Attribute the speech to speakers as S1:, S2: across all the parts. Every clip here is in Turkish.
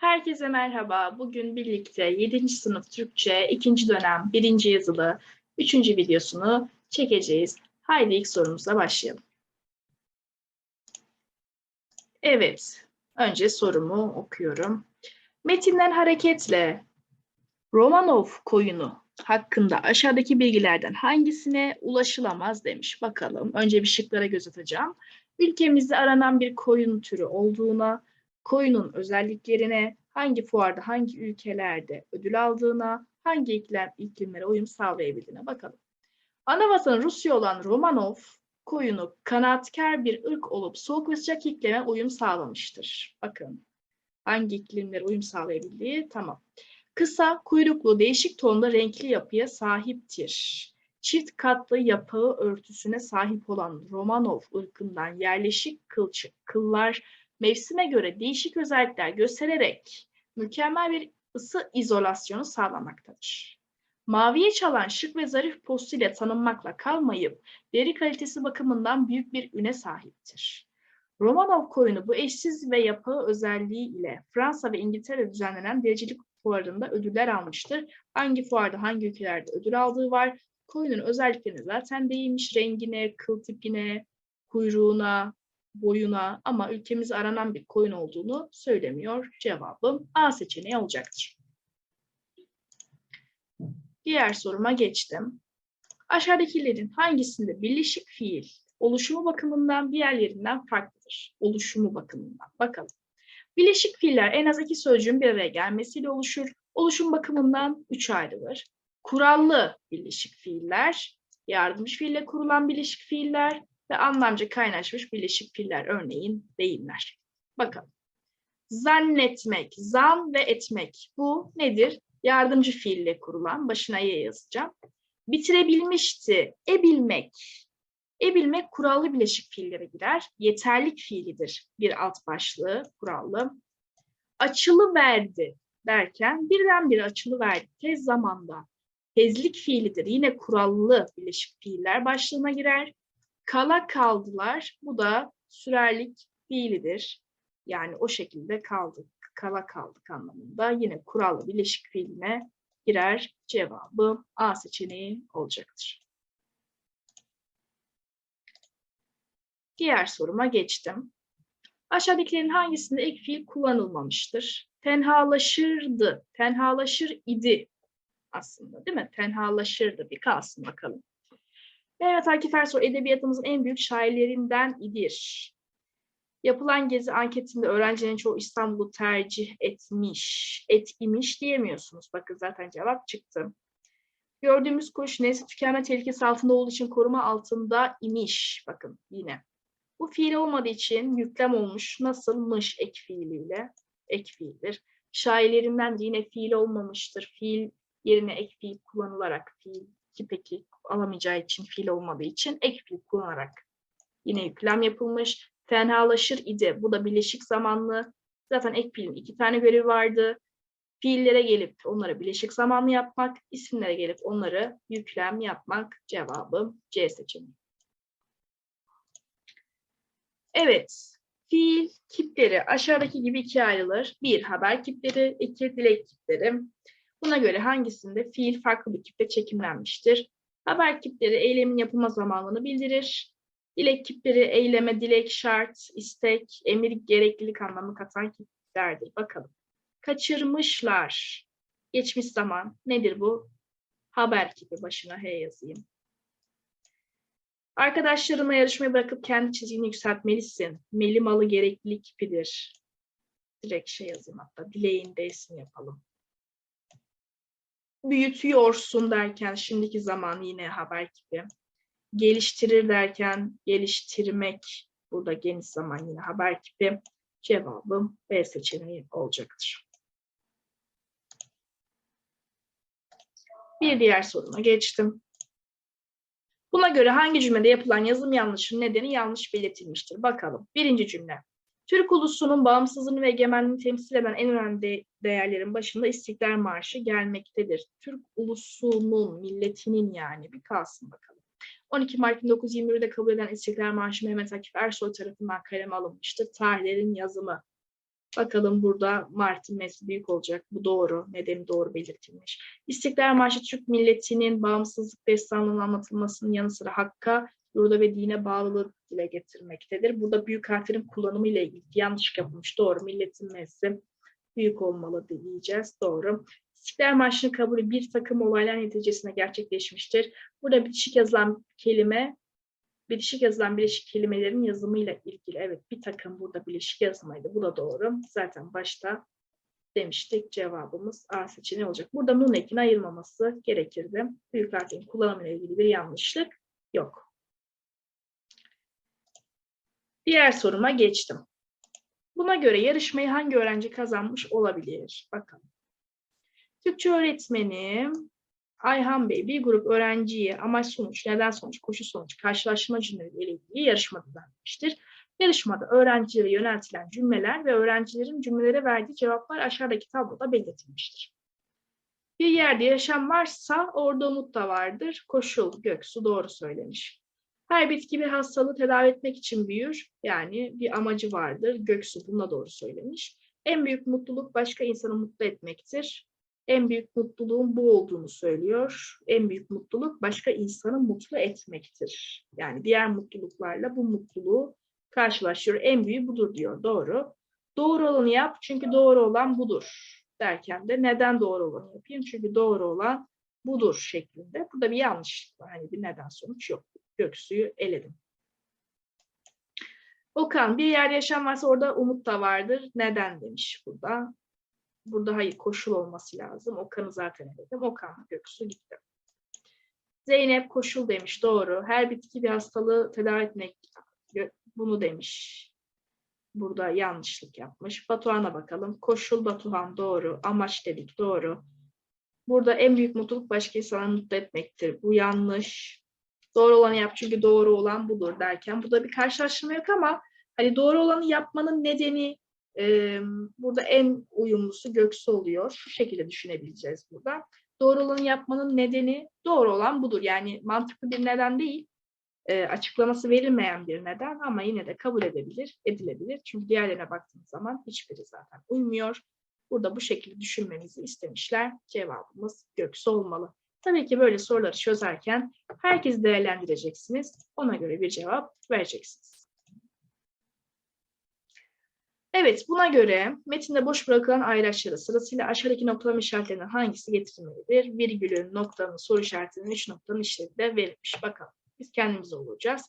S1: Herkese merhaba. Bugün birlikte 7. sınıf Türkçe 2. dönem 1. yazılı 3. videosunu çekeceğiz. Haydi ilk sorumuza başlayalım. Evet, önce sorumu okuyorum. Metinden hareketle Romanov koyunu hakkında aşağıdaki bilgilerden hangisine ulaşılamaz demiş. Bakalım. Önce bir şıklara göz atacağım. Ülkemizde aranan bir koyun türü olduğuna, koyunun özelliklerine, hangi fuarda, hangi ülkelerde ödül aldığına, hangi iklim, iklimlere uyum sağlayabildiğine bakalım. Anavatan Rusya olan Romanov, koyunu kanaatkar bir ırk olup soğuk ve sıcak iklime uyum sağlamıştır. Bakın hangi iklimlere uyum sağlayabildiği tamam. Kısa, kuyruklu, değişik tonda renkli yapıya sahiptir. Çift katlı yapı örtüsüne sahip olan Romanov ırkından yerleşik kılçık, kıllar mevsime göre değişik özellikler göstererek mükemmel bir ısı izolasyonu sağlamaktadır. Maviye çalan şık ve zarif postuyla tanınmakla kalmayıp deri kalitesi bakımından büyük bir üne sahiptir. Romanov koyunu bu eşsiz ve yapı özelliği ile Fransa ve İngiltere düzenlenen dericilik fuarında ödüller almıştır. Hangi fuarda hangi ülkelerde ödül aldığı var. Koyunun özelliklerine zaten değinmiş rengine, kıl tipine, kuyruğuna, boyuna ama ülkemizde aranan bir koyun olduğunu söylemiyor. Cevabım A seçeneği olacaktır. Diğer soruma geçtim. Aşağıdakilerin hangisinde birleşik fiil oluşumu bakımından diğerlerinden farklıdır? Oluşumu bakımından. Bakalım. Birleşik fiiller en az iki sözcüğün bir araya gelmesiyle oluşur. Oluşum bakımından üç ayrılır. Kurallı birleşik fiiller, yardımcı fiille kurulan birleşik fiiller ve anlamca kaynaşmış birleşik fiiller örneğin deyimler. Bakalım. Zannetmek, zan ve etmek. Bu nedir? Yardımcı fiille kurulan, başına ye yazacağım. Bitirebilmişti, ebilmek. Ebilmek kurallı bileşik fiillere girer. Yeterlik fiilidir bir alt başlığı kurallı. Açılı verdi derken birdenbire açılı verdi tez zamanda. Tezlik fiilidir. Yine kurallı bileşik fiiller başlığına girer. Kala kaldılar. Bu da sürerlik fiilidir. Yani o şekilde kaldık, kala kaldık anlamında. Yine kurallı bileşik fiiline girer. Cevabı A seçeneği olacaktır. Diğer soruma geçtim. Aşağıdakilerin hangisinde ek fiil kullanılmamıştır? Tenhalaşırdı, tenhalaşır idi aslında değil mi? Tenhalaşırdı. Bir kalsın bakalım. Mehmet Akif Ersoy edebiyatımızın en büyük şairlerinden idir. Yapılan gezi anketinde öğrencilerin çoğu İstanbul'u tercih etmiş, et imiş diyemiyorsunuz. Bakın zaten cevap çıktı. Gördüğümüz kuş nesli tükenme tehlikesi altında olduğu için koruma altında imiş. Bakın yine. Bu fiil olmadığı için yüklem olmuş. Nasılmış ek fiiliyle? Ek fiildir. Şairlerinden de yine fiil olmamıştır. Fiil yerine ek fiil kullanılarak fiil ki peki alamayacağı için fiil olmadığı için ek fiil kullanarak yine yüklem yapılmış. Tenhalaşır idi. Bu da bileşik zamanlı. Zaten ek fiilin iki tane görevi vardı. Fiillere gelip onlara bileşik zamanlı yapmak, isimlere gelip onları yüklem yapmak cevabı C seçeneği. Evet, fiil kipleri aşağıdaki gibi ikiye ayrılır. Bir, haber kipleri, iki, dilek kipleri. Buna göre hangisinde fiil farklı bir kiple çekimlenmiştir? Haber kipleri eylemin yapılma zamanını bildirir. Dilek kipleri eyleme, dilek, şart, istek, emir, gereklilik anlamı katan kiplerdir. Bakalım. Kaçırmışlar. Geçmiş zaman. Nedir bu? Haber kipi. Başına H yazayım. Arkadaşlarına yarışmayı bırakıp kendi çizgini yükseltmelisin. Meli malı gereklilik kipidir. Direkt şey yazayım hatta. Dileğin D'sini yapalım büyütüyorsun derken şimdiki zaman yine haber gibi. Geliştirir derken geliştirmek burada geniş zaman yine haber gibi. Cevabım B seçeneği olacaktır. Bir diğer soruma geçtim. Buna göre hangi cümlede yapılan yazım yanlışının nedeni yanlış belirtilmiştir? Bakalım. Birinci cümle. Türk ulusunun bağımsızlığını ve egemenliğini temsil eden en önemli de değerlerin başında İstiklal Marşı gelmektedir. Türk ulusunun, milletinin yani bir kalsın bakalım. 12 Mart 1921'de kabul edilen İstiklal Marşı Mehmet Akif Ersoy tarafından kaleme alınmıştır. Tarihlerin yazımı. Bakalım burada Mart'ın Messi büyük olacak. Bu doğru. Nedeni doğru belirtilmiş. İstiklal Marşı Türk milletinin bağımsızlık destanının anlatılmasının yanı sıra hakka, yurda ve dine bağlılığı dile getirmektedir. Burada büyük harflerin kullanımı ile ilgili yanlış yapılmış. Doğru. Milletin Messi büyük olmalı diyeceğiz. Doğru. İstiklal Marşı'nın kabulü bir takım olaylar neticesinde gerçekleşmiştir. Burada bitişik yazılan kelime, bitişik yazılan bileşik kelimelerin yazımıyla ilgili. Evet bir takım burada bileşik yazmaydı. Bu da doğru. Zaten başta demiştik cevabımız A seçeneği olacak. Burada nun ekini ayırmaması gerekirdi. Büyük harfin kullanımıyla ilgili bir yanlışlık yok. Diğer soruma geçtim. Buna göre yarışmayı hangi öğrenci kazanmış olabilir? Bakalım. Türkçe öğretmeni Ayhan Bey bir grup öğrenciye amaç sonuç, neden sonuç, koşu sonuç, karşılaştırma cümleleri ile ilgili yarışma düzenlemiştir. Yarışmada öğrencilere yöneltilen cümleler ve öğrencilerin cümlelere verdiği cevaplar aşağıdaki tabloda belirtilmiştir. Bir yerde yaşam varsa orada umut da vardır. Koşul, Göksu doğru söylemiş. Her bitki bir hastalığı tedavi etmek için büyür. Yani bir amacı vardır. Göksu bununla doğru söylemiş. En büyük mutluluk başka insanı mutlu etmektir. En büyük mutluluğun bu olduğunu söylüyor. En büyük mutluluk başka insanı mutlu etmektir. Yani diğer mutluluklarla bu mutluluğu karşılaşıyor. En büyüğü budur diyor. Doğru. Doğru olanı yap çünkü doğru olan budur derken de neden doğru olanı yapayım? Çünkü doğru olan budur şeklinde. Burada bir yanlışlık var. Hani bir neden sonuç yok. Göksu'yu eledim. Okan bir yerde yaşam varsa orada umut da vardır. Neden demiş burada. Burada hayır koşul olması lazım. Okan'ı zaten eledim. Okan Göksu gitti. Zeynep koşul demiş. Doğru. Her bitki bir hastalığı tedavi etmek bunu demiş. Burada yanlışlık yapmış. Batuhan'a bakalım. Koşul Batuhan doğru. Amaç dedik doğru. Burada en büyük mutluluk başka insanı mutlu etmektir. Bu yanlış. Doğru olanı yap çünkü doğru olan budur derken burada bir karşılaştırma yok ama hani doğru olanı yapmanın nedeni e, burada en uyumlusu Göksu oluyor. Şu şekilde düşünebileceğiz burada. Doğru olanı yapmanın nedeni doğru olan budur. Yani mantıklı bir neden değil e, açıklaması verilmeyen bir neden ama yine de kabul edebilir, edilebilir. Çünkü diğerlerine baktığımız zaman hiçbiri zaten uymuyor. Burada bu şekilde düşünmemizi istemişler. Cevabımız Göksu olmalı. Tabii ki böyle soruları çözerken herkes değerlendireceksiniz. Ona göre bir cevap vereceksiniz. Evet, buna göre metinde boş bırakılan ayraçları sırasıyla aşağıdaki noktalama işaretlerinden hangisi getirilmelidir? Virgülün, noktanın, soru işaretinin, üç noktanın işlevi de verilmiş. Bakalım. Biz kendimiz olacağız.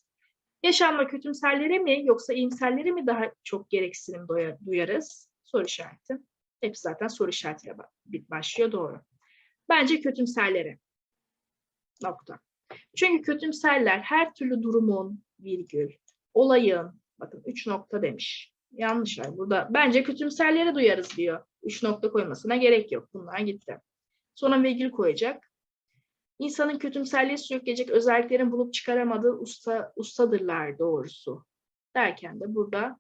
S1: Yaşamda kötümserleri mi yoksa iyimserleri mi daha çok gereksinim duyarız? Soru işareti. Hepsi zaten soru işaretiyle başlıyor. Doğru. Bence kötümserleri. Nokta. Çünkü kötümserler her türlü durumun virgül, olayın, bakın üç nokta demiş. Yanlış var burada. Bence kötümserleri duyarız diyor. Üç nokta koymasına gerek yok. Bunlar gitti. Sonra virgül koyacak. İnsanın kötümserliğe sürükleyecek özelliklerin bulup çıkaramadığı usta, ustadırlar doğrusu. Derken de burada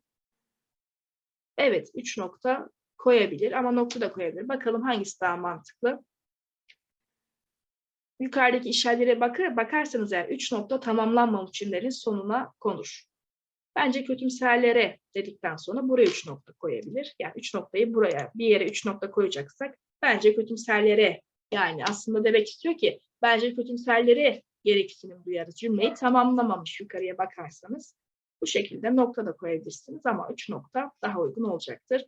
S1: evet üç nokta koyabilir ama nokta da koyabilir. Bakalım hangisi daha mantıklı. Yukarıdaki işarelere bakar, bakarsanız eğer üç nokta tamamlanmamış cümlelerin sonuna konur. Bence kötümserlere dedikten sonra buraya üç nokta koyabilir. Yani üç noktayı buraya bir yere üç nokta koyacaksak bence kötümserlere yani aslında demek istiyor ki bence kötümserleri gereksinim duyarız. Cümleyi tamamlamamış yukarıya bakarsanız. Bu şekilde nokta da koyabilirsiniz ama üç nokta daha uygun olacaktır.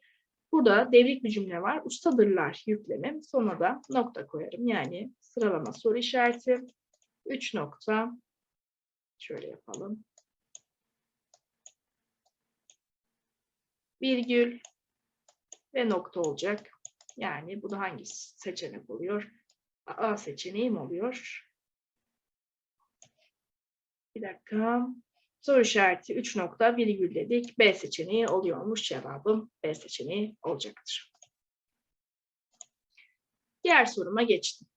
S1: Burada devrik bir cümle var. Ustadırlar yüklemim. Sonra da nokta koyarım. Yani sıralama soru işareti. Üç nokta. Şöyle yapalım. Virgül ve nokta olacak. Yani bu da hangi seçenek oluyor? A seçeneğim oluyor. Bir dakika. Soru işareti 3 nokta virgül dedik. B seçeneği oluyormuş. Cevabım B seçeneği olacaktır. Diğer soruma geçtim.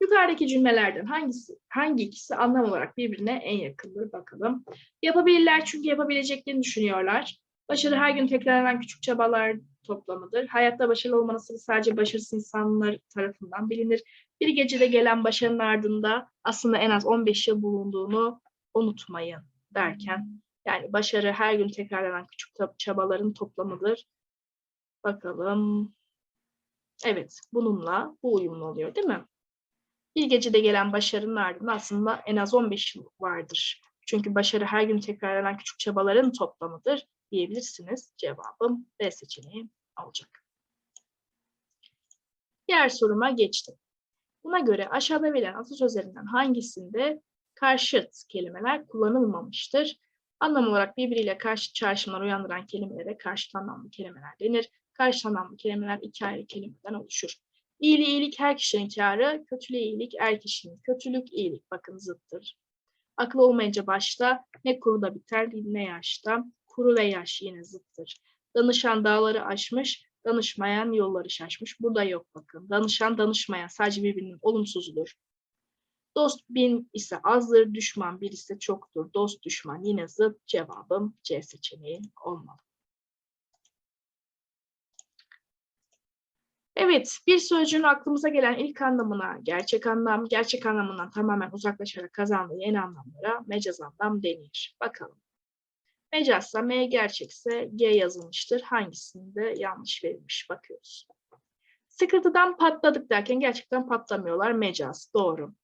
S1: Yukarıdaki cümlelerden hangisi, hangi ikisi anlam olarak birbirine en yakındır bakalım. Yapabilirler çünkü yapabileceklerini düşünüyorlar. Başarı her gün tekrarlanan küçük çabalar toplamıdır. Hayatta başarılı sırrı sadece başarısız insanlar tarafından bilinir. Bir gecede gelen başarının ardında aslında en az 15 yıl bulunduğunu unutmayın derken yani başarı her gün tekrarlanan küçük çabaların toplamıdır. Bakalım. Evet, bununla bu uyumlu oluyor değil mi? Bir gecede gelen başarının ardında aslında en az 15 yıl vardır. Çünkü başarı her gün tekrarlanan küçük çabaların toplamıdır diyebilirsiniz. Cevabım B seçeneği olacak. Diğer soruma geçtim. Buna göre aşağıda verilen atasözlerinden hangisinde karşıt kelimeler kullanılmamıştır? Anlam olarak birbiriyle karşı çağrışımlar uyandıran kelimelere karşıt anlamlı kelimeler denir. Karşıt anlamlı kelimeler iki ayrı kelimeden oluşur. İyiliği iyilik her kişinin kârı, kötülüğü iyilik er kişinin. Kötülük iyilik bakın zıttır. Akıl olmayınca başta ne kuruda biter ne yaşta. Kuru ve yaş yine zıttır. Danışan dağları aşmış, danışmayan yolları şaşmış. Burada yok bakın. Danışan danışmayan sadece birbirinin olumsuzudur. Dost bin ise azdır, düşman bir ise çoktur. Dost düşman yine zıt. Cevabım C seçeneği olmalı. Evet, bir sözcüğün aklımıza gelen ilk anlamına gerçek anlam, gerçek anlamından tamamen uzaklaşarak kazandığı yeni anlamlara mecaz anlam denir. Bakalım. Mecazsa M gerçekse G yazılmıştır. Hangisinde yanlış verilmiş bakıyoruz. Sıkıntıdan patladık derken gerçekten patlamıyorlar. Mecaz. Doğru.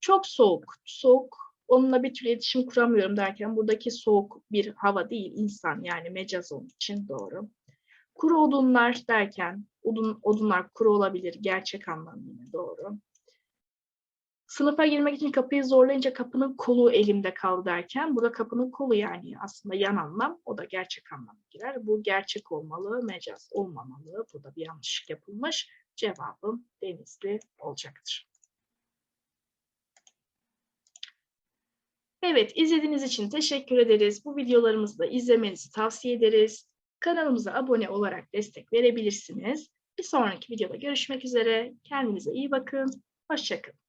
S1: Çok soğuk. Soğuk. Onunla bir türlü iletişim kuramıyorum derken buradaki soğuk bir hava değil insan yani mecaz onun için doğru. Kuru odunlar derken odun, odunlar kuru olabilir gerçek anlamıyla doğru. Sınıfa girmek için kapıyı zorlayınca kapının kolu elimde kaldı derken burada kapının kolu yani aslında yan anlam o da gerçek anlam girer. Bu gerçek olmalı, mecaz olmamalı. Burada bir yanlışlık yapılmış. Cevabım denizli olacaktır. Evet, izlediğiniz için teşekkür ederiz. Bu videolarımızı da izlemenizi tavsiye ederiz. Kanalımıza abone olarak destek verebilirsiniz. Bir sonraki videoda görüşmek üzere. Kendinize iyi bakın. Hoşçakalın.